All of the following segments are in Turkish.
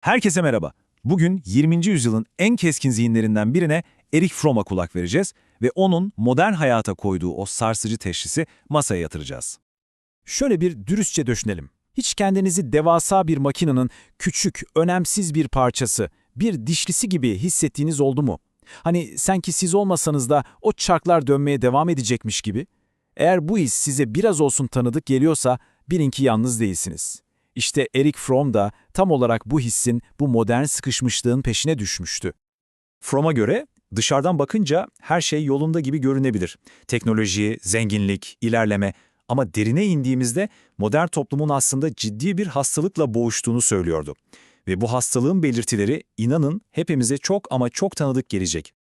Herkese merhaba. Bugün 20. yüzyılın en keskin zihinlerinden birine Erich Fromm'a kulak vereceğiz ve onun modern hayata koyduğu o sarsıcı teşhisi masaya yatıracağız. Şöyle bir dürüstçe düşünelim. Hiç kendinizi devasa bir makinenin küçük, önemsiz bir parçası, bir dişlisi gibi hissettiğiniz oldu mu? Hani sanki siz olmasanız da o çarklar dönmeye devam edecekmiş gibi. Eğer bu his size biraz olsun tanıdık geliyorsa bilin ki yalnız değilsiniz. İşte Erich Fromm da tam olarak bu hissin, bu modern sıkışmışlığın peşine düşmüştü. Fromm'a göre dışarıdan bakınca her şey yolunda gibi görünebilir. Teknoloji, zenginlik, ilerleme ama derine indiğimizde modern toplumun aslında ciddi bir hastalıkla boğuştuğunu söylüyordu. Ve bu hastalığın belirtileri inanın hepimize çok ama çok tanıdık gelecek.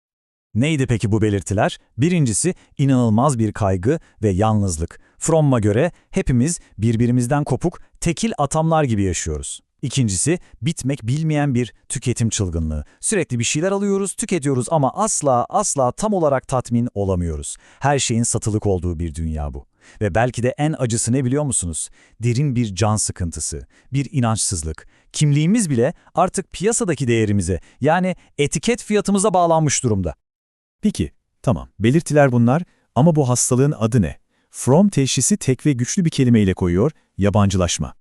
Neydi peki bu belirtiler? Birincisi inanılmaz bir kaygı ve yalnızlık. Fromm'a göre hepimiz birbirimizden kopuk, tekil atamlar gibi yaşıyoruz. İkincisi bitmek bilmeyen bir tüketim çılgınlığı. Sürekli bir şeyler alıyoruz, tüketiyoruz ama asla asla tam olarak tatmin olamıyoruz. Her şeyin satılık olduğu bir dünya bu. Ve belki de en acısı ne biliyor musunuz? Derin bir can sıkıntısı, bir inançsızlık. Kimliğimiz bile artık piyasadaki değerimize yani etiket fiyatımıza bağlanmış durumda. Peki, tamam. Belirtiler bunlar ama bu hastalığın adı ne? Fromm teşhisi tek ve güçlü bir kelimeyle koyuyor, yabancılaşma.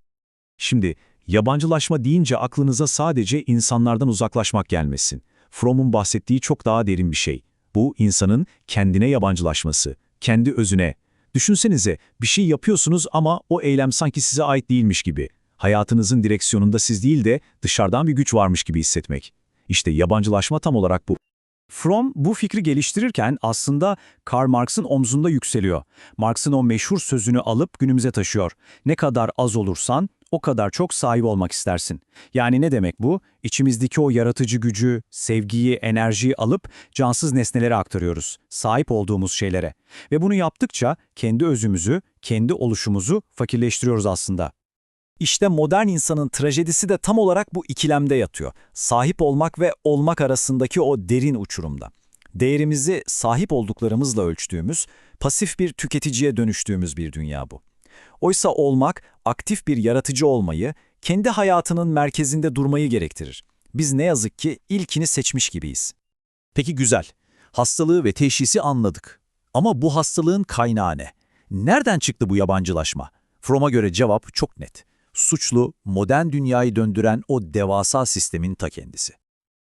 Şimdi yabancılaşma deyince aklınıza sadece insanlardan uzaklaşmak gelmesin. Fromm'un bahsettiği çok daha derin bir şey. Bu insanın kendine yabancılaşması, kendi özüne. Düşünsenize bir şey yapıyorsunuz ama o eylem sanki size ait değilmiş gibi. Hayatınızın direksiyonunda siz değil de dışarıdan bir güç varmış gibi hissetmek. İşte yabancılaşma tam olarak bu. Fromm bu fikri geliştirirken aslında Karl Marx'ın omzunda yükseliyor. Marx'ın o meşhur sözünü alıp günümüze taşıyor. Ne kadar az olursan o kadar çok sahip olmak istersin. Yani ne demek bu? İçimizdeki o yaratıcı gücü, sevgiyi, enerjiyi alıp cansız nesnelere aktarıyoruz. Sahip olduğumuz şeylere. Ve bunu yaptıkça kendi özümüzü, kendi oluşumuzu fakirleştiriyoruz aslında. İşte modern insanın trajedisi de tam olarak bu ikilemde yatıyor. Sahip olmak ve olmak arasındaki o derin uçurumda. Değerimizi sahip olduklarımızla ölçtüğümüz, pasif bir tüketiciye dönüştüğümüz bir dünya bu. Oysa olmak, aktif bir yaratıcı olmayı, kendi hayatının merkezinde durmayı gerektirir. Biz ne yazık ki ilkini seçmiş gibiyiz. Peki güzel. Hastalığı ve teşhisi anladık. Ama bu hastalığın kaynağı ne? Nereden çıktı bu yabancılaşma? Fromm'a göre cevap çok net. Suçlu, modern dünyayı döndüren o devasa sistemin ta kendisi.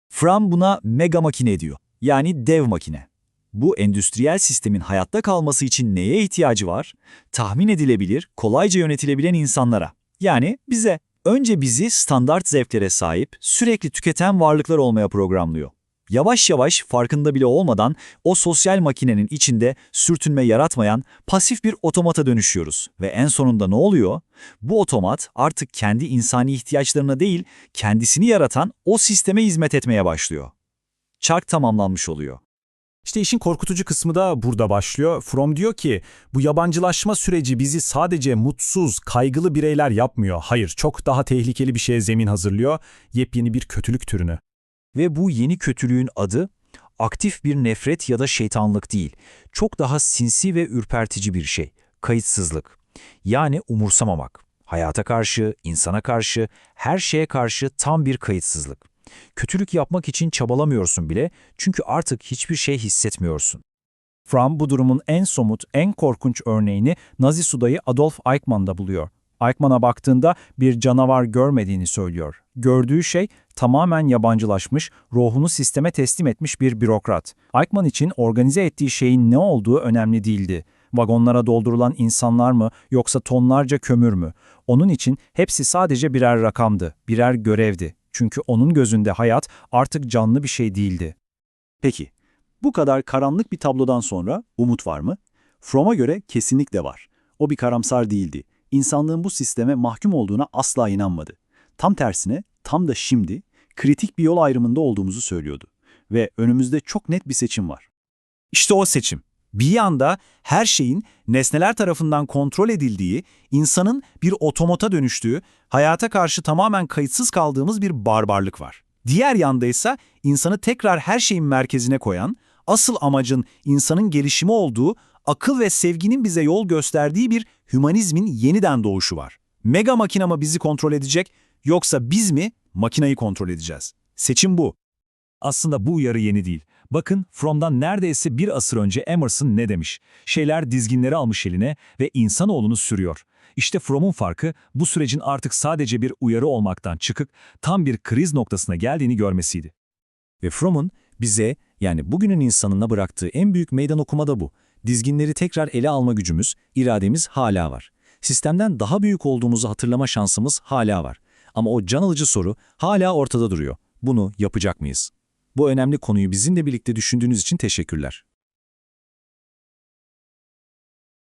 Fromm buna mega makine diyor. Yani dev makine. Bu endüstriyel sistemin hayatta kalması için neye ihtiyacı var? Tahmin edilebilir, kolayca yönetilebilen insanlara. Yani bize. Önce bizi standart zevklere sahip, sürekli tüketen varlıklar olmaya programlıyor. Yavaş yavaş farkında bile olmadan o sosyal makinenin içinde sürtünme yaratmayan pasif bir otomata dönüşüyoruz. Ve en sonunda ne oluyor? Bu otomat artık kendi insani ihtiyaçlarına değil, kendisini yaratan o sisteme hizmet etmeye başlıyor. Çark tamamlanmış oluyor. İşte işin korkutucu kısmı da burada başlıyor. Fromm diyor ki bu yabancılaşma süreci bizi sadece mutsuz, kaygılı bireyler yapmıyor. Hayır, çok daha tehlikeli bir şeye zemin hazırlıyor. Yepyeni bir kötülük türünü. Ve bu yeni kötülüğün adı aktif bir nefret ya da şeytanlık değil. Çok daha sinsi ve ürpertici bir şey. Kayıtsızlık. Yani umursamamak. Hayata karşı, insana karşı, her şeye karşı tam bir kayıtsızlık. Kötülük yapmak için çabalamıyorsun bile çünkü artık hiçbir şey hissetmiyorsun. Fromm bu durumun en somut, en korkunç örneğini Nazi sudayı Adolf Eichmann'da buluyor. Eichmann'a baktığında bir canavar görmediğini söylüyor. Gördüğü şey tamamen yabancılaşmış, ruhunu sisteme teslim etmiş bir bürokrat. Eichmann için organize ettiği şeyin ne olduğu önemli değildi. Vagonlara doldurulan insanlar mı yoksa tonlarca kömür mü? Onun için hepsi sadece birer rakamdı, birer görevdi. Çünkü onun gözünde hayat artık canlı bir şey değildi. Peki, bu kadar karanlık bir tablodan sonra umut var mı? Fromm'a göre kesinlikle var. O bir karamsar değildi. İnsanlığın bu sisteme mahkum olduğuna asla inanmadı. Tam tersine, tam da şimdi kritik bir yol ayrımında olduğumuzu söylüyordu. Ve önümüzde çok net bir seçim var. İşte o seçim. Bir yanda her şeyin nesneler tarafından kontrol edildiği, insanın bir otomota dönüştüğü, hayata karşı tamamen kayıtsız kaldığımız bir barbarlık var. Diğer yanda ise insanı tekrar her şeyin merkezine koyan, asıl amacın insanın gelişimi olduğu, akıl ve sevginin bize yol gösterdiği bir hümanizmin yeniden doğuşu var. Mega makina mı bizi kontrol edecek yoksa biz mi makinayı kontrol edeceğiz. Seçim bu. Aslında bu uyarı yeni değil. Bakın Fromm'dan neredeyse bir asır önce Emerson ne demiş? Şeyler dizginleri almış eline ve insanoğlunu sürüyor. İşte Fromm'un farkı bu sürecin artık sadece bir uyarı olmaktan çıkıp tam bir kriz noktasına geldiğini görmesiydi. Ve Fromm'un bize yani bugünün insanına bıraktığı en büyük meydan okuma da bu. Dizginleri tekrar ele alma gücümüz, irademiz hala var. Sistemden daha büyük olduğumuzu hatırlama şansımız hala var. Ama o can alıcı soru hala ortada duruyor. Bunu yapacak mıyız? Bu önemli konuyu bizimle birlikte düşündüğünüz için teşekkürler.